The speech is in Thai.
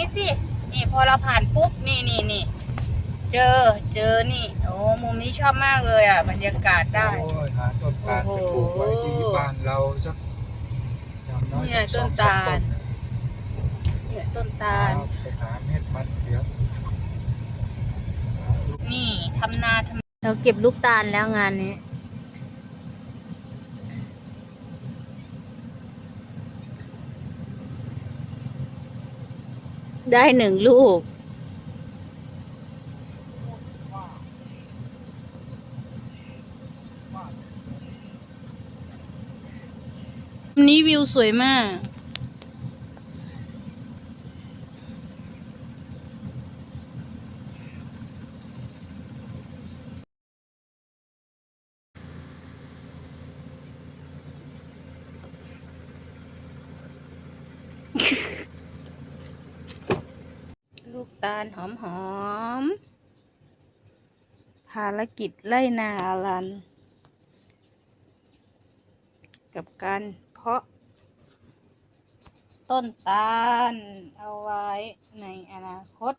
นี้สิ นี่พอเราผ่านปุ๊บ นี่นี่นี่ เจอ เจอ นี่ โอ้ มุมนี้ชอบมากเลยอะ บรรยากาศได้ โอ้ยหาต้นตาลไปปลูกไว้ที่บ้านเราสักอย่างน้อยเนี่ยสักสองต้นตาลสมเนี่ยต้นตาล ไปหาเม็ดมันเดี๋ยวนี่ทำนาทำเราเก็บลูกตาลแล้วงานนี้ ได้หนึ่งลูก นี้วิวสวยมาก ลูกตาลหอมหอม ภารกิจไล่นาอารัน กับการเพาะ ต้นตาลเอาไว้ในอนาคต